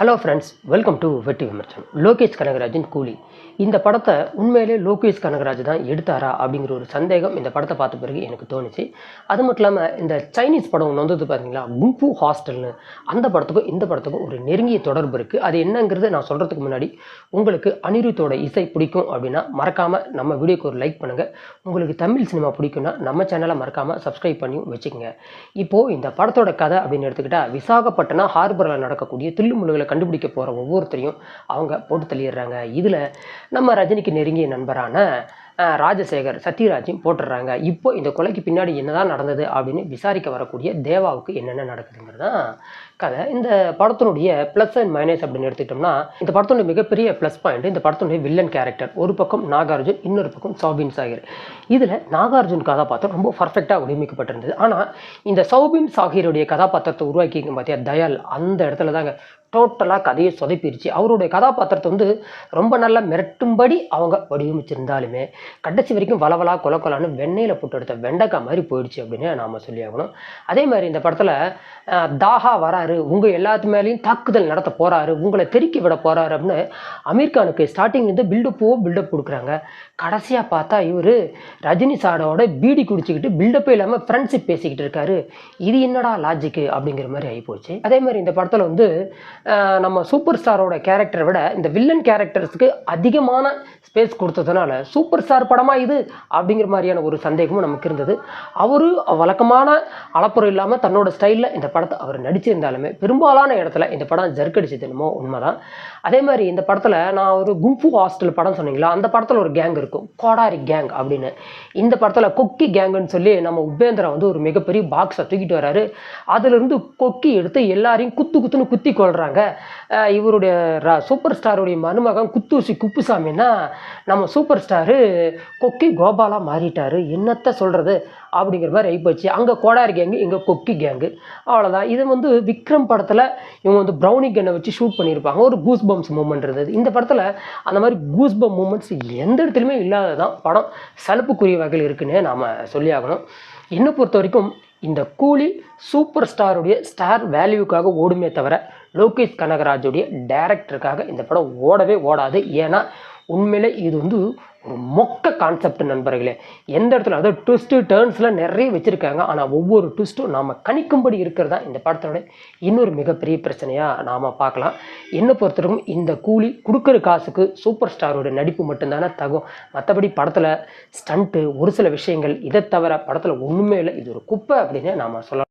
Hello friends welcome to வெட்டி விமர்சனம் லோகேஷ் கனகராஜின் கூலி. இந்த படத்தை உண்மையிலே லோகேஷ் கனகராஜ் தான் எடுத்தாரா அப்படிங்கிற ஒரு சந்தேகம் இந்த படத்தை பார்த்த பிறகு எனக்கு தோணுச்சு. அது மட்டும் இல்லாமல் இந்த சைனீஸ் படம் ஒன்று வந்தது பார்த்தீங்களா கும்பு ஹாஸ்டல்னு அந்த படத்துக்கும் இந்த படத்துக்கும் ஒரு நெருங்கிய தொடர்பு இருக்குது அது என்னங்கிறது நான் சொல்கிறதுக்கு முன்னாடி உங்களுக்கு அனிருத்தோட இசை பிடிக்கும் அப்படின்னா மறக்காமல் நம்ம வீடியோக்கு ஒரு லைக் பண்ணுங்கள் உங்களுக்கு தமிழ் சினிமா பிடிக்கும்னா நம்ம சேனலை மறக்காமல் சப்ஸ்கிரைப் பண்ணி வச்சுக்கோங்க. இப்போது இந்த படத்தோட கதை அப்படின்னு எடுத்துக்கிட்டால் விசாகப்பட்டினம் ஹார்பரில் நடக்கக்கூடிய தில்லுமுழுகளை கண்டுபிடிக்க போகிற ஒவ்வொருத்தரையும் அவங்க போட்டு தள்ளிடுறாங்க. இதில் நம்ம ரஜினிக்கு நெருங்கிய நண்பரான ராஜசேகர் சத்யராஜையும் போட்டுடுறாங்க. இப்போ இந்த கொலைக்கு பின்னாடி என்னதான் நடந்தது அப்படின்னு விசாரிக்க வரக்கூடிய தேவாவுக்கு என்னென்ன நடக்குதுங்கிறது தான் கதை. இந்த படத்தினுடைய ப்ளஸ் அண்ட் மைனஸ் அப்படின்னு எடுத்துக்கிட்டோம்னா இந்த படத்தினுடைய மிகப்பெரிய ப்ளஸ் பாயிண்ட் இந்த படத்தினுடைய வில்லன் கேரக்டர் ஒரு பக்கம் நாகார்ஜுன் இன்னொரு பக்கம் சௌபின் சாகிர். இதில் நாகார்ஜுன் கதாபாத்திரம் ரொம்ப பர்ஃபெக்டாக வடிவமைக்கப்பட்டிருந்தது ஆனால் இந்த சௌபின் சாகிருடைய கதாபாத்திரத்தை உருவாக்கிங்க பார்த்தியா தயால்? அந்த இடத்துல தாங்க டோட்டலாக கதையை சொதப்பிருச்சு. அவருடைய கதாபாத்திரத்தை வந்து ரொம்ப நல்லா மிரட்டும்படி அவங்க வடிவமைச்சிருந்தாலுமே கடைசி வரைக்கும் வளவலா கொல கொலான்னு வெண்ணெயில் போட்டு எடுத்த வெண்டைக்காய் மாதிரி போயிடுச்சு அப்படின்னு நாம் சொல்லி ஆகணும் அதே மாதிரி இந்த படத்தில் தாஹா வராரு. உங்கள் எல்லாத்து மேலேயும் தாக்குதல் நடத்த போகிறாரு உங்களை தெறிக்க விட போகிறாரு அப்படின்னு அமீர் கானுக்கு ஸ்டார்டிங்லேருந்து பில்டப்போ பில்டப் கொடுக்குறாங்க. கடைசியாக பார்த்தா இவர் ரஜினி சாரோட பீடி குடிச்சிக்கிட்டு பில்டப்பே இல்லாமல் ஃப்ரெண்ட்ஷிப் பேசிக்கிட்டு இருக்காரு. இது என்னடா லாஜிக்கு அப்படிங்கிற மாதிரி ஆகிப்போச்சு அதே மாதிரி இந்த படத்தில் வந்து நம்ம சூப்பர் ஸ்டாரோட கேரக்டரை விட இந்த வில்லன் கேரக்டர்ஸ்க்கு அதிகமான ஸ்பேஸ் கொடுத்ததுனால சூப்பர் ஸ்டார் படமாக இது அப்படிங்கிற மாதிரியான ஒரு சந்தேகமும் நமக்கு இருந்தது. அவரு வழக்கமான அளப்புறம் இல்லாமல் தன்னோட ஸ்டைலில் இந்த படத்தை அவர் நடிச்சிருந்தாலும் பெரும்பாலான இடத்துல இந்த படம் ஜர்க்கடிச்சது என்னமோ உண்மைதான். அதே மாதிரி இந்த படத்தில் நான் ஒரு கும்பு ஹாஸ்டல் படம் சொன்னீங்களா? அந்த படத்தில் ஒரு கேங் இருக்கும். கோடாரி கேங் அப்படின்னு. இந்த படத்தில் கொக்கி கேங்குன்னு சொல்லி நம்ம உபேந்திரா வந்து ஒரு மிகப்பெரிய பாக்ஸை தூக்கிட்டு வராரு. அதிலிருந்து கொக்கி எடுத்து எல்லாரையும் குத்து குத்துன்னு குத்தி கொள்கிறாங்க இவருடைய சூப்பர் ஸ்டாருடைய மருமகன் குத்தூசி குப்புசாமின்னா நம்ம சூப்பர் ஸ்டாரு கொக்கி கோபாலாக மாறிட்டாரு. என்னத்த சொல்கிறது அப்படிங்கிற மாதிரி ஆகிப்போச்சு அங்கே கோடாரி கேங்கு இங்கே கொக்கி கேங்கு அவ்வளோதான் இது வந்து விக்ரம் படத்தில் இவங்க வந்து ப்ரௌனி கன்னை வச்சு ஷூட் பண்ணியிருப்பாங்க. ஒரு கூஸ் பம்ப்ஸ் மூமெண்ட் இருந்தது. இந்த படத்தில் அந்த மாதிரி கூஸ் பம் மூமெண்ட்ஸ் எந்த இடத்துலையுமே இல்லாததான் படம். சலுப்புக்குரிய வகையில் இருக்குன்னு நாம் சொல்லி ஆகணும். என்னை பொறுத்த வரைக்கும் இந்த கூலி சூப்பர் ஸ்டாருடைய ஸ்டார் வேல்யூக்காக ஓடுமே தவிர லோகேஷ் கனகராஜுடைய டேரக்டருக்காக இந்த படம் ஓடவே ஓடாது. ஏன்னா உண்மையிலே இது வந்து ஒரு மொக்க கான்செப்ட் நண்பர்களே. எந்த இடத்துல அதாவது ட்விஸ்ட்டு டேர்ன்ஸ்லாம் நிறைய வச்சுருக்காங்க. ஆனால் ஒவ்வொரு ட்விஸ்ட்டும் நாம் கணிக்கும்படி இருக்கிறதா இந்த படத்தோட இன்னொரு மிகப்பெரிய பிரச்சனையாக நாம் பார்க்கலாம். என்னை பொறுத்தவரைக்கும் இந்த கூலி கொடுக்குற காசுக்கு சூப்பர் ஸ்டாரோட நடிப்பு மட்டும்தானே தகும். மற்றபடி படத்தில் ஸ்டண்ட்டு ஒரு சில விஷயங்கள் இதை தவிர படத்தில் ஒன்றுமே இல்லை. இது ஒரு குப்பை அப்படின்னு நாம் சொல்லலாம்.